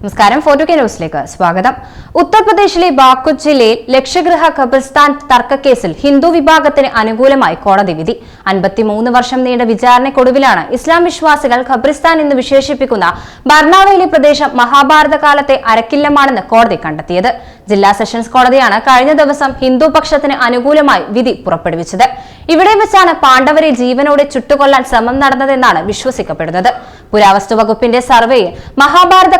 നമസ്കാരം. Photo K ന്യൂസിലേക്ക് സ്വാഗതം. ഉത്തർപ്രദേശിലെ ബാക്കുത് ജില്ലയിൽ ലക്ഷഗൃഹ ഖബർസ്ഥാൻ തർക്കക്കേസിൽ ഹിന്ദു വിഭാഗത്തിന് അനുകൂലമായി കോടതി വിധി. അൻപത്തിമൂന്ന് വർഷം നീണ്ട വിചാരണയ്ക്കൊടുവിലാണ് ഇസ്ലാം വിശ്വാസികൾ ഖബർസ്ഥാൻ എന്ന് വിശേഷിപ്പിക്കുന്ന ബർണാവയിലെ പ്രദേശം മഹാഭാരത കാലത്തെ അരക്കില്ലമാണെന്ന് കോടതി കണ്ടെത്തിയത്. ജില്ലാ സെഷൻസ് കോടതിയാണ് കഴിഞ്ഞ ദിവസം ഹിന്ദു പക്ഷത്തിന് അനുകൂലമായി വിധി പുറപ്പെടുവിച്ചത്. ഇവിടെ വെച്ചാണ് പാണ്ഡവരെ ജീവനോടെ ചുട്ടുകൊല്ലാൻ ശ്രമം നടന്നതെന്നാണ് വിശ്വസിക്കപ്പെടുന്നത്. പുരാവസ്തു വകുപ്പിന്റെ സർവേയിൽ മഹാഭാരത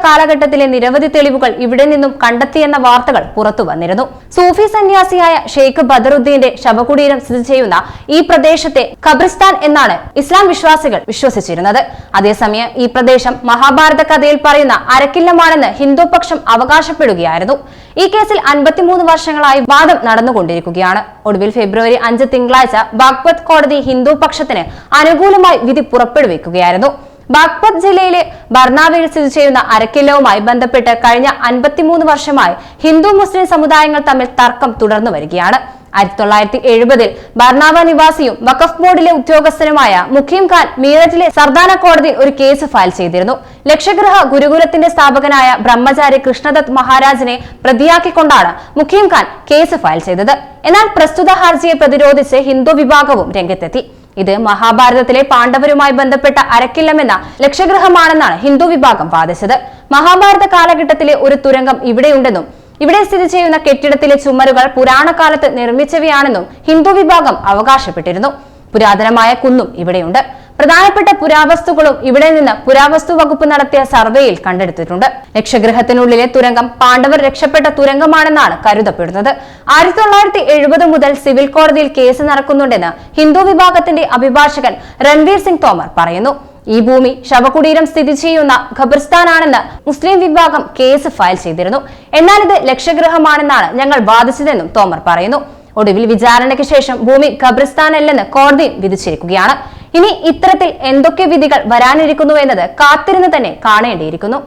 കാലഘട്ടത്തിലെ നിരവധി തെളിവുകൾ ഇവിടെ നിന്നും കണ്ടെത്തിയെന്ന വാർത്തകൾ പുറത്തു വന്നിരുന്നു. സൂഫി സന്യാസിയായ ഷെയ്ഖ് ബദറുദ്ദീന്റെ ശവകുടീരം സ്ഥിതി ചെയ്യുന്ന ഈ പ്രദേശത്തെ ഖബറിസ്ഥാൻ എന്നാണ് ഇസ്ലാം വിശ്വാസികൾ വിശ്വസിച്ചിരുന്നത്. അതേസമയം ഈ പ്രദേശം മഹാഭാരത കഥയിൽ പറയുന്ന അരക്കില്ലമാണെന്ന് ഹിന്ദുപക്ഷം അവകാശപ്പെടുകയായിരുന്നു. ഈ കേസിൽ അൻപത്തിമൂന്ന് വർഷങ്ങളായി വാദം നടന്നുകൊണ്ടിരിക്കുകയാണ്. ഒടുവിൽ ഫെബ്രുവരി അഞ്ച് തിങ്കളാഴ്ച ബാഗ്പത് കോടതി ഹിന്ദു പക്ഷത്തിന് അനുകൂലമായി വിധി പുറപ്പെടുവിക്കുകയായിരുന്നു. ബാഗ്പത് ജില്ലയിലെ ബർണാവയിൽ സ്ഥിതി ചെയ്യുന്ന അരക്കില്ലവുമായി ബന്ധപ്പെട്ട് കഴിഞ്ഞ അൻപത്തിമൂന്ന് വർഷമായി ഹിന്ദു മുസ്ലിം സമുദായങ്ങൾ തമ്മിൽ തർക്കം തുടർന്നു വരികയാണ്. ആയിരത്തി തൊള്ളായിരത്തി എഴുപതിൽ ബർണാവ നിവാസിയും വഖഫ് ബോർഡിലെ ഉദ്യോഗസ്ഥനുമായ മുഖീം ഖാൻ മീററ്റിലെ സർദാന കോടതിയിൽ ഒരു കേസ് ഫയൽ ചെയ്തിരുന്നു. ലക്ഷഗ്രഹ ഗുരുകുലത്തിന്റെ സ്ഥാപകനായ ബ്രഹ്മചാരി കൃഷ്ണദത്ത് മഹാരാജിനെ പ്രതിയാക്കിക്കൊണ്ടാണ് മുഖീം ഖാൻ കേസ് ഫയൽ ചെയ്തത്. എന്നാൽ പ്രസ്തുത ഹർജിയെ പ്രതിരോധിച്ച് ഹിന്ദു വിഭാഗവും രംഗത്തെത്തി. ഇത് മഹാഭാരതത്തിലെ പാണ്ഡവരുമായി ബന്ധപ്പെട്ട അരക്കില്ലമെന്ന ലക്ഷഗ്രഹമാണെന്നാണ് ഹിന്ദു വിഭാഗം വാദിച്ചത്. മഹാഭാരത കാലഘട്ടത്തിലെ ഒരു തുരങ്കം ഇവിടെയുണ്ടെന്നും ഇവിടെ സ്ഥിതി ചെയ്യുന്ന കെട്ടിടത്തിലെ ചുമരുകൾ പുരാണകാലത്ത് നിർമ്മിച്ചവയാണെന്നും ഹിന്ദു വിഭാഗം അവകാശപ്പെട്ടിരുന്നു. പുരാതനമായ കുന്നും ഇവിടെയുണ്ട്. പ്രധാനപ്പെട്ട പുരാവസ്തുക്കളും ഇവിടെ നിന്ന് പുരാവസ്തു വകുപ്പ് നടത്തിയ സർവേയിൽ കണ്ടെടുത്തിട്ടുണ്ട്. ലക്ഷഗ്രഹത്തിനുള്ളിലെ തുരങ്കം പാണ്ഡവർ രക്ഷപ്പെട്ട തുരങ്കമാണെന്നാണ് കരുതപ്പെടുന്നത്. ആയിരത്തി തൊള്ളായിരത്തി എഴുപത് മുതൽ സിവിൽ കോടതിയിൽ കേസ് നടക്കുന്നുണ്ടെന്ന് ഹിന്ദു വിഭാഗത്തിന്റെ അഭിഭാഷകൻ രൺവീർ സിംഗ് തോമർ പറയുന്നു. ഈ ഭൂമി ശവകുടീരം സ്ഥിതി ചെയ്യുന്ന ഖബർസ്ഥാനാണെന്ന് മുസ്ലിം വിഭാഗം കേസ് ഫയൽ ചെയ്തിരുന്നു. എന്നാൽ ഇത് ലക്ഷഗ്രഹമാണെന്നാണ് ഞങ്ങൾ വാദിച്ചതെന്നും തോമർ പറയുന്നു. ഒടുവിൽ വിചാരണയ്ക്ക് ശേഷം ഭൂമി ഖബർസ്ഥാനല്ലെന്ന് കോടതി വിധിച്ചിരിക്കുകയാണ്. ഇനി ഇത്തരത്തിൽ എന്തൊക്കെ വിധികൾ വരാനിരിക്കുന്നു എന്നത് കാത്തിരുന്ന് തന്നെ കാണേണ്ടിയിരിക്കുന്നു